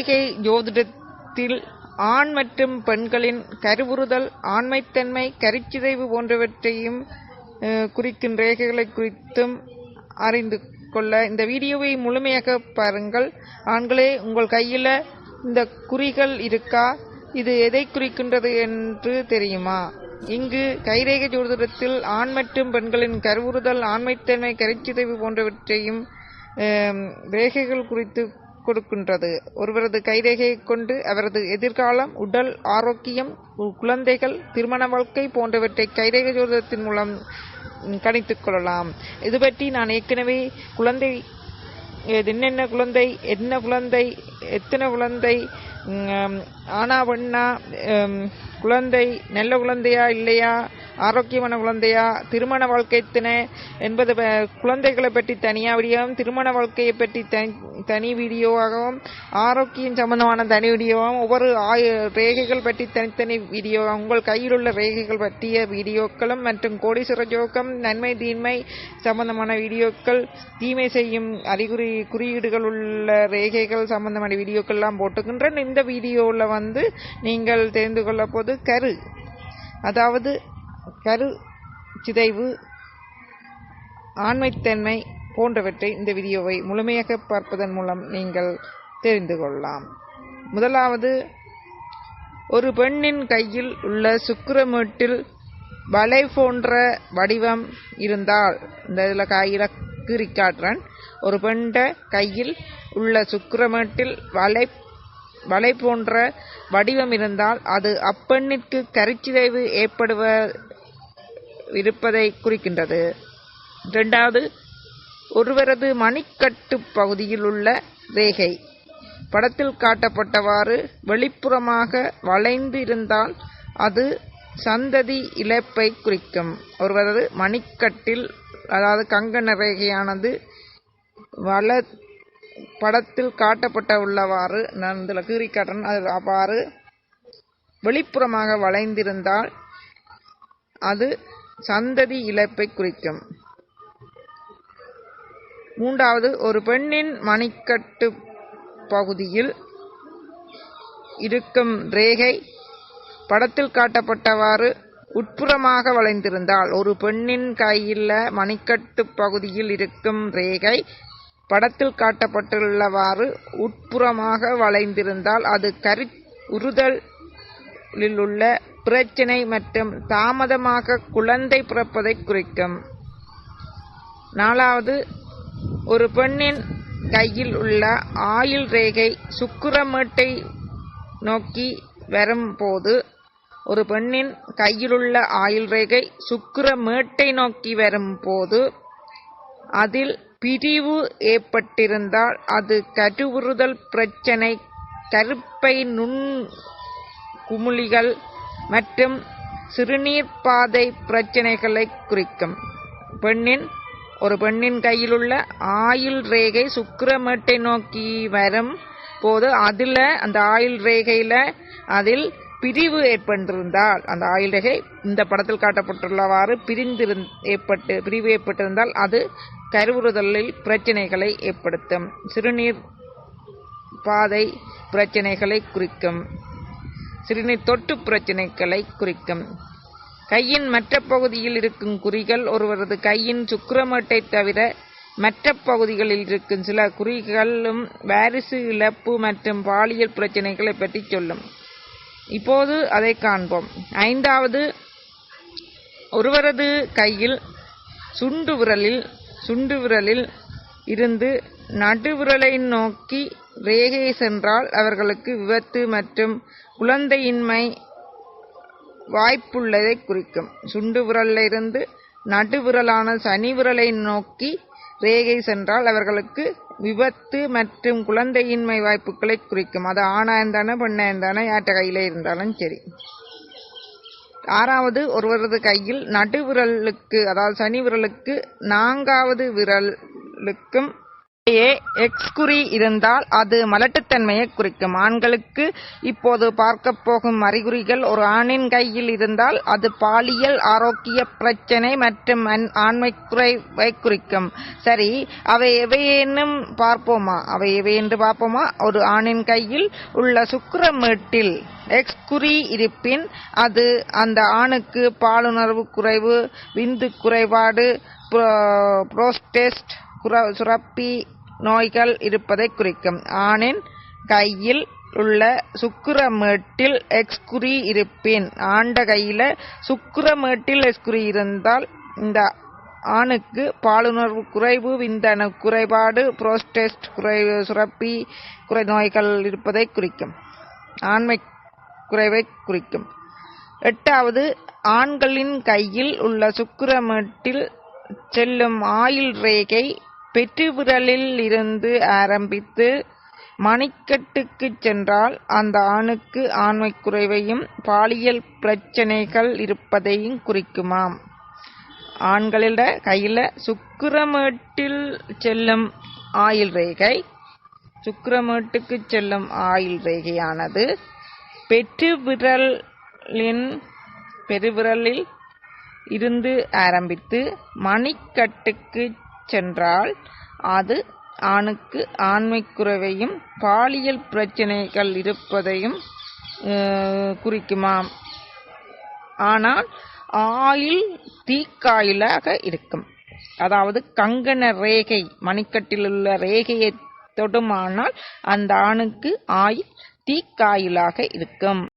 கைரேகை ஜோதிடத்தில் ஆண் மற்றும் பெண்களின் கருவுறுதல் ஆண்மைத்தன்மை கருச்சிதைவு போன்றவற்றையும் குறிக்கும் ரேகைகளை குறித்தும் அறிந்து கொள்ள இந்த வீடியோவை முழுமையாக பாருங்கள். ஆண்களே உங்கள் கையில் இந்த குறிகள் இருக்கா? இது எதை குறிக்கின்றது என்று தெரியுமா? இங்கு கைரேகை ஜோதிடத்தில் ஆண் மற்றும் பெண்களின் கருவுறுதல் ஆண்மைத்தன்மை கருச்சிதைவு போன்றவற்றையும் ரேகைகள் குறித்து கொடுக்கின்றது. ஒருவரது கைரேகையை கொண்டு அவரது எதிர்காலம் உடல் ஆரோக்கியம் குழந்தைகள் திருமண வாழ்க்கை போன்றவற்றை கைரேகை ஜோதிடத்தின் மூலம் கணித்துக் கொள்ளலாம். இது பற்றி நான் ஏற்கனவே குழந்தை என்னென்ன குழந்தை என்ன குழந்தை எத்தனை குழந்தை ஆனா பெண்ணா குழந்தை நல்ல குழந்தையா இல்லையா ஆரோக்கியமான குழந்தையா திருமண வாழ்க்கை தின என்பது குழந்தைகளை பற்றி தனியாக வீடியோவும் திருமண வாழ்க்கையை பற்றி தனி தனி வீடியோவாகவும் ஆரோக்கியம் சம்பந்தமான தனி வீடியோவாகவும் ஒவ்வொரு ரேகைகள் பற்றி தனித்தனி வீடியோ உங்கள் கையில் உள்ள ரேகைகள் பற்றிய வீடியோக்களும் மற்றும் கோடீஸ்வர ஜோக்கம் நன்மை தீன்மை சம்பந்தமான வீடியோக்கள் தீமை செய்யும் அறிகுறி குறியீடுகள் உள்ள ரேகைகள் சம்பந்தமான வீடியோக்கள்லாம் போட்டுக்கின்றன. போட்டுக்கின்றேன் இந்த வீடியோவில் வந்து நீங்கள் தெரிந்து கொள்ள போது கரு. அதாவது கரு சிதைவு ஆண்மைத்தன்மை போன்றவற்றை இந்த வீடியோவை முழுமையாக பார்ப்பதன் மூலம் நீங்கள் தெரிந்து கொள்ளலாம். முதலாவது ஒரு பெண்ணின் கையில் உள்ள சுக்கிரமேட்டில் வலை போன்ற வடிவம் இருந்தால் இந்த இதில் கையில் கீறி காட்டுறேன். ஒரு பெண்ட கையில் உள்ள சுக்கிரமேட்டில் வலை வலை போன்ற வடிவம் இருந்தால் அது அப்பெண்ணிற்கு கருச்சிதைவு ஏற்படுவ இருப்பதை குறிக்கின்றது. இரண்டாவது ஒருவரது மணிக்கட்டு பகுதியில் உள்ள ரேகை. படத்தில் காட்டப்பட்டவாறு வெளிப்புறமாக வளைந்து இருந்தால் அது சந்ததி இழப்பை குறிக்கும். ஒருவரது மணிக்கட்டில் அதாவது கங்கண ரேகையானது வள படத்தில் காட்டப்பட்ட உள்ளவாறு நான் இதில் கீறி காட்டுறேன் அது அவ்வாறு வெளிப்புறமாக வளைந்திருந்தால் அது சந்ததி இழப்பை குறிக்கும். மூன்றாவது ஒரு பெண்ணின் மணிக்கட்டு பகுதியில் இருக்கும் ரேகை படத்தில் காட்டப்பட்டவாறு உட்புறமாக வளைந்திருந்தால் ஒரு பெண்ணின் கையில் மணிக்கட்டு பகுதியில் இருக்கும் ரேகை படத்தில் காட்டப்பட்டுள்ளவாறு உட்புறமாக வளைந்திருந்தால் அது கரு உறுதலில் உள்ள பிரச்சனை மற்றும் தாமதமாக குழந்தை பிறப்பதை குறிக்கும். நாலாவது ஒரு பெண்ணின் கையில் உள்ள ஆயுள் ரேகை சுக்கிரமேட்டை நோக்கி வரும்போது ஒரு பெண்ணின் கையிலுள்ள ஆயுள் ரேகை சுக்கிரமேட்டை நோக்கி வரும்போது அதில் பிரிவு ஏற்பட்டிருந்தால் அது கருவுறுதல் பிரச்சனை கருப்பை நுண் குமுளிகள் மற்றும் சிறுநீர் பாதை பிரச்சனைகளை குறிக்கும். பெண்ணின் ஒரு பெண்ணின் கையிலுள்ள ஆயுள் ரேகை சுக்கிரமேட்டை நோக்கி வரும் போது அதில் அந்த ஆயுள் ரேகையில் அதில் பிரிவு ஏற்பட்டிருந்தால் அந்த ஆயுள் ரேகை இந்த படத்தில் காட்டப்பட்டுள்ளவாறு பிரிந்திருந் ஏற்பட்டு பிரிவு ஏற்பட்டிருந்தால் அது கருவுறுதலில் பிரச்சனைகளை ஏற்படுத்தும். சிறுநீர் பாதை பிரச்சனைகளை குறிக்கும். சிறுநீர் தொட்டு பிரச்சினைகளை குறிக்கும். கையின் மற்ற பகுதியில் இருக்கும் குறிகள் ஒருவரது கையின் சுக்கரமேட்டை தவிர மற்ற பகுதிகளில் இருக்கும் சில குறிகளும் வாரிசு இழப்பு மற்றும் பாலியல் பிரச்சனைகளை பற்றி சொல்லும். இப்போது அதை காண்போம். ஐந்தாவது ஒருவரது கையில் சுண்டு விரலில் சுண்டு விரலில் இருந்து நடுவிரலை நோக்கி ரேகை சென்றால் அவர்களுக்கு விபத்து மற்றும் குழந்தையின்மை வாய்ப்புள்ளதை குறிக்கும். சுண்டு விரலில் இருந்து நடுவிரலான சனி விரலை நோக்கி ரேகை சென்றால் அவர்களுக்கு விபத்து மற்றும் குழந்தையின்மை வாய்ப்புகளை குறிக்கும். அது ஆணா இருந்தாலும் பெண்ணா இருந்தாலும் யாற்ற கையில இருந்தாலும் சரி. ஆறாவது ஒருவரது கையில் நடுவிரலுக்கு அதாவது சனி விரலுக்கு நான்காவது விரலுக்கும் இடையே எக்ஸ் குறி இருந்தால் அது மலட்டுத்தன்மையை குறிக்கும். ஆண்களுக்கு இப்போது பார்க்க போகும் அறிகுறிகள் ஒரு ஆணின் கையில் இருந்தால் அது பாலியல் ஆரோக்கிய பிரச்சனை மற்றும் ஆண்மை குறைவை குறிக்கும். சரி அவை எவையேனும் பார்ப்போமா? அவை எவை என்று பார்ப்போமா? ஒரு ஆணின் கையில் உள்ள சுக்கிரமேட்டில் எக்ஸ் குறி இருப்பின் அது அந்த ஆணுக்கு பாலுணர்வு குறைவு விந்து குறைபாடு புரோஸ்டெஸ்ட் குர- சுரப்பி நோய்கள் இருப்பதை குறிக்கும். ஆணின் கையில் உள்ள சுக்கிரமேட்டில் எக்ஸ்குறி இருப்பேன். ஆண்ட கையில் சுக்கிரமேட்டில் எக்ஸ்குறி இருந்தால் இந்த ஆணுக்கு பாலுணர்வு குறைவு விந்தணு குறைபாடு புரோஸ்டெஸ்ட் குறைவு சுரப்பி குறை நோய்கள் இருப்பதை குறிக்கும். ஆண்மை குறைவை குறிக்கும். எட்டாவது ஆண்களின் கையில் உள்ள சுக்கிரமேட்டில் செல்லும் ஆயில் ரேகை பெற்றுவிரலில் இருந்து ஆரம்பித்து மணிக்கட்டுக்குச் சென்றால் அந்த ஆணுக்கு ஆண்மை குறைவையும் பாலியல் பிரச்சனைகள் இருப்பதையும் குறிக்குமாம். ஆண்களிட கையில சுக்கிரமேட்டில் செல்லும் ஆயுள் ரேகை சுக்கிரமேட்டுக்கு செல்லும் ஆயுள் ரேகையானது பெற்றுவிரலின் பெருவிரலில் இருந்து ஆரம்பித்து மணிக்கட்டுக்கு சென்றால் அது ஆணுக்கு ஆண்மைக் குறைவையும் பாலியல் பிரச்சனைகள் இருப்பதையும் குறிக்குமாம். ஆனால் ஆயில் தீக்காயிலாக இருக்கும். அதாவது கங்கண ரேகை மணிக்கட்டில் உள்ள ரேகையை தொடுமானால் அந்த ஆணுக்கு ஆயில் தீக்காயிலாக இருக்கும்.